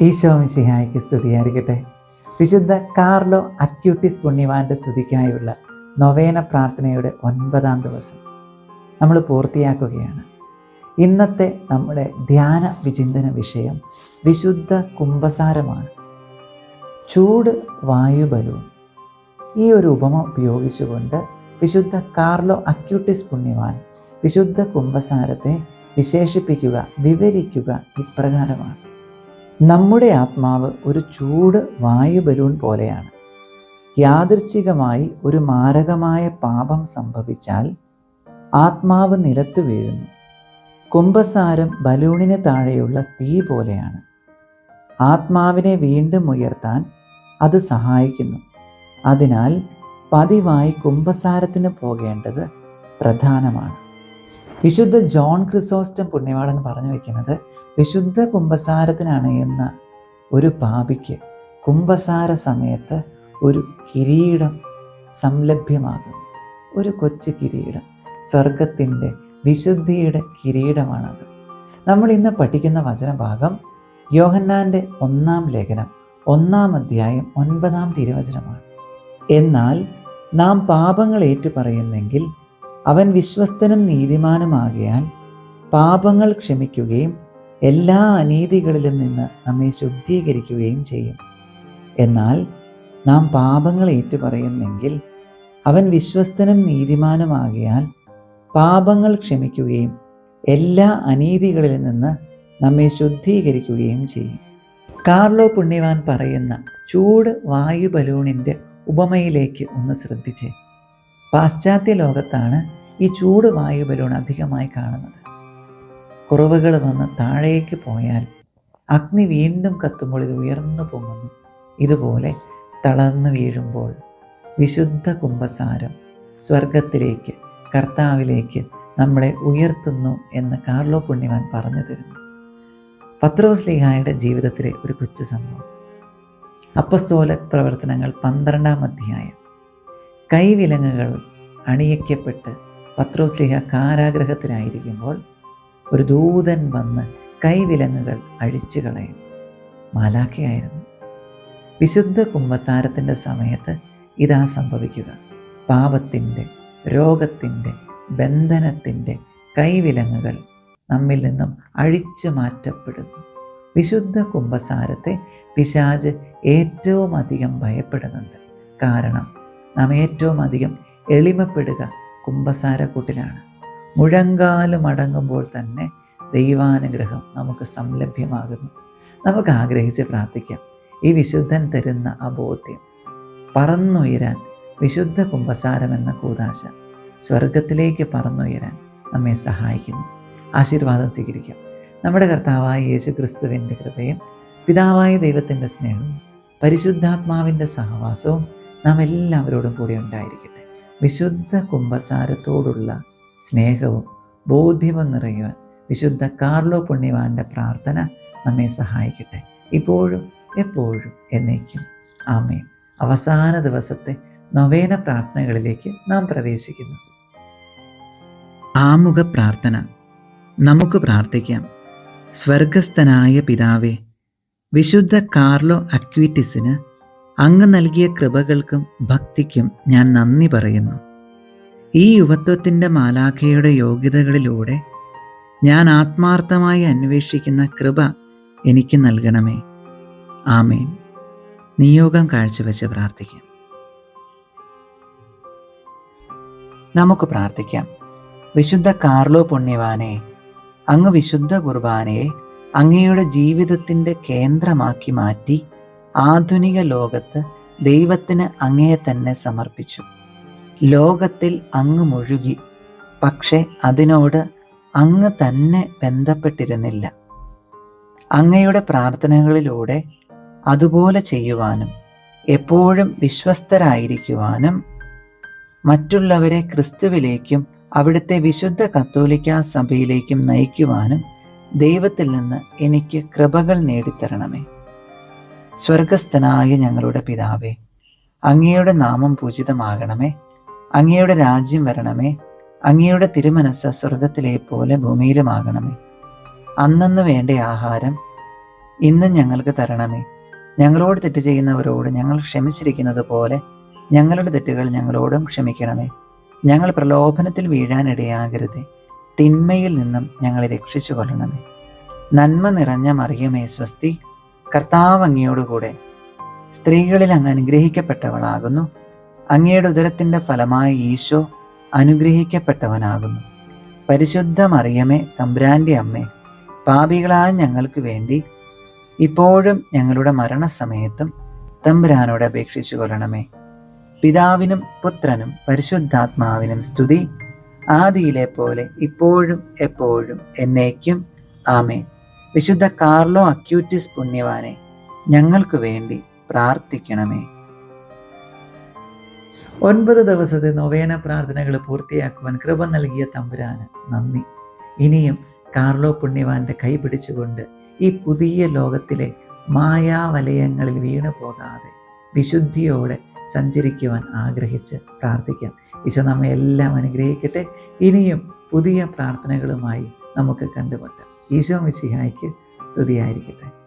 ഈശോമിശിഹായ്ക്ക് സ്തുതിയായിരിക്കട്ടെ. വിശുദ്ധ Carlo Acutis പുണ്യവാന്റെ സ്തുതിക്കായുള്ള നൊവേന പ്രാർത്ഥനയുടെ ഒൻപതാം ദിവസം നമ്മൾ പൂർത്തിയാക്കുകയാണ്. ഇന്നത്തെ നമ്മുടെ ധ്യാന വിചിന്തന വിഷയം വിശുദ്ധ കുംഭസാരമാണ്. ചൂട് വായുബലവും. ഈ ഒരു ഉപമ ഉപയോഗിച്ചുകൊണ്ട് വിശുദ്ധ കാർലോ അക്യൂട്ടിസ് പുണ്യവാൻ വിശുദ്ധ കുംഭസാരത്തെ വിശേഷിപ്പിക്കുക വിവരിക്കുക ഇപ്രകാരമാണ്. നമ്മുടെ ആത്മാവ് ഒരു ചൂട് വായു ബലൂൺ പോലെയാണ്. യാദൃച്ഛികമായി ഒരു മാരകമായ പാപം സംഭവിച്ചാൽ ആത്മാവ് നിലത്തു വീഴുന്നു. കുംഭസാരം ബലൂണിന് താഴെയുള്ള തീ പോലെയാണ്. ആത്മാവിനെ വീണ്ടും ഉയർത്താൻ അത് സഹായിക്കുന്നു. അതിനാൽ പതിവായി കുംഭസാരത്തിന് പോകേണ്ടത് പ്രധാനമാണ്. വിശുദ്ധ ജോൺ ക്രിസോസ്റ്റം പുണ്യവാളൻ പറഞ്ഞു വയ്ക്കുന്നത് വിശുദ്ധ കുംഭസാരത്തിനാണ് എന്ന ഒരു പാപിക്ക് കുംഭസാര സമയത്ത് ഒരു കിരീടം സംലഭ്യമാകുന്നു. ഒരു കൊച്ചു കിരീടം സ്വർഗത്തിന്റെ വിശുദ്ധിയുടെ കിരീടമാണത്. നമ്മൾ ഇന്ന് പഠിക്കുന്ന വചനഭാഗം യോഹന്നാന്റെ ഒന്നാം ലേഖനം ഒന്നാം അധ്യായം ഒൻപതാം തിരുവചനമാണ്. എന്നാൽ നാം പാപങ്ങൾ ഏറ്റുപറയുന്നെങ്കിൽ അവൻ വിശ്വസ്തനും നീതിമാനുമാകയാൽ പാപങ്ങൾ ക്ഷമിക്കുകയും എല്ലാ അനീതികളിലും നിന്ന് നമ്മെ ശുദ്ധീകരിക്കുകയും ചെയ്യും. എന്നാൽ നാം പാപങ്ങൾ ഏറ്റുപറയുന്നെങ്കിൽ അവൻ വിശ്വസ്തനും നീതിമാനുമാകയാൽ പാപങ്ങൾ ക്ഷമിക്കുകയും എല്ലാ അനീതികളിൽ നിന്ന് നമ്മെ ശുദ്ധീകരിക്കുകയും ചെയ്യും. കാർലോ പുണ്യവാൻ പറയുന്ന ചൂട് വായു ബലൂണിന്റെ ഉപമയിലേക്ക് ഒന്ന് ശ്രദ്ധിച്ച്. പാശ്ചാത്യ ലോകത്താണ് ഈ ചൂട് വായു ബലൂൺ അധികമായി കാണുന്നത്. കുറവുകൾ വന്ന് താഴേക്ക് പോയാൽ അഗ്നി വീണ്ടും കത്തുമ്പോൾ ഇത് ഉയർന്നു പൊങ്ങുന്നു. ഇതുപോലെ തളർന്നു വീഴുമ്പോൾ വിശുദ്ധ കുംഭസാരം സ്വർഗത്തിലേക്ക് കർത്താവിലേക്ക് നമ്മളെ ഉയർത്തുന്നു എന്ന് കാർലോ പുണ്യവാൻ പറഞ്ഞു തരുന്നു. പത്രോസ് ലീഹായുടെ ജീവിതത്തിലെ ഒരു കൊച്ചു സംഭവം. അപ്പസ്തോല പ്രവർത്തനങ്ങൾ പന്ത്രണ്ടാം അധ്യായം. കൈവിലങ്ങുകൾ അണിയിക്കപ്പെട്ട് പത്രോസ്ലിഹ കാരാഗ്രഹത്തിലായിരിക്കുമ്പോൾ ഒരു ദൂതൻ വന്ന് കൈവിലങ്ങുകൾ അഴിച്ചു കളയും മാലാഖയായിരുന്നു. വിശുദ്ധ കുംഭസാരത്തിന്റെ സമയത്ത് ഇതാ സംഭവിക്കുക. പാപത്തിന്റെ രോഗത്തിന്റെ ബന്ധനത്തിന്റെ കൈവിലങ്ങുകൾ നമ്മിൽ നിന്നും അഴിച്ചു മാറ്റപ്പെടുന്നു. വിശുദ്ധ കുംഭസാരത്തെ പിശാജ് ഏറ്റവും അധികം ഭയപ്പെടുന്നുണ്ട്. കാരണം നാം ഏറ്റവും അധികം എളിമപ്പെടുക കുംഭസാരക്കൂട്ടിലാണ്. മുഴങ്കാലും അടങ്ങുമ്പോൾ തന്നെ ദൈവാനുഗ്രഹം നമുക്ക് സംലഭ്യമാകുന്നു. നമുക്ക് ആഗ്രഹിച്ച് പ്രാർത്ഥിക്കാം. ഈ വിശുദ്ധൻ തരുന്ന അബോധ്യം പറന്നുയരാൻ വിശുദ്ധ കുംഭസാരം എന്ന കൂതാശ സ്വർഗത്തിലേക്ക് പറന്നുയരാൻ നമ്മെ സഹായിക്കുന്നു. ആശീർവാദം സ്വീകരിക്കാം. നമ്മുടെ കർത്താവായ യേശു ക്രിസ്തുവിന്റെ കൃപയും പിതാവായ ദൈവത്തിന്റെ സ്നേഹവും പരിശുദ്ധാത്മാവിന്റെ സഹവാസവും നാം എല്ലാവരോടും കൂടി ഉണ്ടായിരിക്കട്ടെ. വിശുദ്ധ കുംഭസാരത്തോടുള്ള സ്നേഹവും ബോധ്യവും നിറയുവാൻ വിശുദ്ധ കാർലോ പുണ്യവാന്റെ പ്രാർത്ഥന നമ്മെ സഹായിക്കട്ടെ. ഇപ്പോഴും എപ്പോഴും എന്നേക്കും. ആമേൻ. അവസാന ദിവസത്തെ നവേന പ്രാർത്ഥനകളിലേക്ക് നാം പ്രവേശിക്കുന്നു. ആമുഖ പ്രാർത്ഥന. നമുക്ക് പ്രാർത്ഥിക്കാം. സ്വർഗസ്ഥനായ പിതാവെ വിശുദ്ധ കാർലോ അക്വിറ്റിസിന് അങ്ങ് നൽകിയ കൃപകൾക്കും ഭക്തിക്കും ഞാൻ നന്ദി പറയുന്നു. ഈ യുവത്വത്തിന്റെ മാലാഖയുടെ യോഗ്യതകളിലൂടെ ഞാൻ ആത്മാർത്ഥമായി അന്വേഷിക്കുന്ന കൃപ എനിക്ക് നൽകണമേ. ആമേൻ. നിയോഗം കാഴ്ചവെച്ച് പ്രാർത്ഥിക്കാം. നമുക്ക് പ്രാർത്ഥിക്കാം. വിശുദ്ധ കാർലോ പുണ്യവാനെ അങ്ങ് വിശുദ്ധ കുർബാനയെ അങ്ങയുടെ ജീവിതത്തിന്റെ കേന്ദ്രമാക്കി മാറ്റി ആധുനിക ലോകത്ത് ദൈവത്തിന് അങ്ങയെ തന്നെ സമർപ്പിച്ചു. ലോകത്തിൽ അങ്ങ് മുഴുകി പക്ഷെ അതിനോട് അങ്ങ് തന്നെ ബന്ധപ്പെട്ടിരുന്നില്ല. അങ്ങയുടെ പ്രാർത്ഥനകളിലൂടെ അതുപോലെ ചെയ്യുവാനും എപ്പോഴും വിശ്വസ്തരായിരിക്കുവാനും മറ്റുള്ളവരെ ക്രിസ്തുവിലേക്കും അവിടുത്തെ വിശുദ്ധ കത്തോലിക്ക സഭയിലേക്കും നയിക്കുവാനും ദൈവത്തിൽ നിന്ന് എനിക്ക് കൃപകൾ നേടിത്തരണമേ. സ്വർഗസ്ഥനായ ഞങ്ങളുടെ പിതാവേ അങ്ങയുടെ നാമം പൂജിതമാകണമേ. അങ്ങയുടെ രാജ്യം വരണമേ. അങ്ങയുടെ തിരുമനസ് സ്വർഗത്തിലെ പോലെ ഭൂമിയിലുമാകണമേ. അന്നന്ന് വേണ്ട ആഹാരം ഇന്നും ഞങ്ങൾക്ക് തരണമേ. ഞങ്ങളോട് തെറ്റ് ചെയ്യുന്നവരോട് ഞങ്ങൾ ക്ഷമിച്ചിരിക്കുന്നത് പോലെ ഞങ്ങളുടെ തെറ്റുകൾ ഞങ്ങളോടും ക്ഷമിക്കണമേ. ഞങ്ങൾ പ്രലോഭനത്തിൽ വീഴാനിടയാകരുതേ. തിന്മയിൽ നിന്നും ഞങ്ങളെ രക്ഷിച്ചു കൊള്ളണമേ നന്മ നിറഞ്ഞ മറിയമേ സ്വസ്തി. കർത്താവ് അങ്ങയോടുകൂടെ സ്ത്രീകളിൽ അങ്ങ് അനുഗ്രഹിക്കപ്പെട്ടവളാകുന്നു. അങ്ങയുടെ ഉദരത്തിന്റെ ഫലമായി ഈശോ അനുഗ്രഹിക്കപ്പെട്ടവനാകുന്നു. പരിശുദ്ധ മറിയമേ തമ്പുരാന്റെ അമ്മേ പാപികളായ ഞങ്ങൾക്ക് വേണ്ടി ഇപ്പോഴും ഞങ്ങളുടെ മരണസമയത്തും തമ്പുരാനോട് അപേക്ഷിച്ചു കൊള്ളണമേ പിതാവിനും പുത്രനും പരിശുദ്ധാത്മാവിനും സ്തുതി. ആദിയിലെ പോലെ ഇപ്പോഴും എപ്പോഴും എന്നേക്കും. ആമേ വിശുദ്ധ കാർലോ അക്യൂറ്റിസ് പുണ്യവാനെ ഞങ്ങൾക്ക് വേണ്ടി പ്രാർത്ഥിക്കണമേ. ഒൻപത് ദിവസത്തെ നൊവേന പ്രാർത്ഥനകൾ പൂർത്തിയാക്കുവാൻ കൃപ നൽകിയ തമ്പുരാന് നന്ദി. ഇനിയും കാർലോ പുണ്യവാന്റെ കൈ പിടിച്ചുകൊണ്ട് ഈ പുതിയ ലോകത്തിലെ മായാവലയങ്ങളിൽ വീണു പോകാതെ വിശുദ്ധിയോടെ സഞ്ചരിക്കുവാൻ ആഗ്രഹിച്ച് പ്രാർത്ഥിക്കാം. ഈശോ നമ്മെ എല്ലാം അനുഗ്രഹിക്കട്ടെ. ഇനിയും പുതിയ പ്രാർത്ഥനകളുമായി നമുക്ക് കണ്ടുമുട്ടാം. ഈശോ മിശിഹായ്ക്ക് സ്തുതിയായിരിക്കട്ടെ.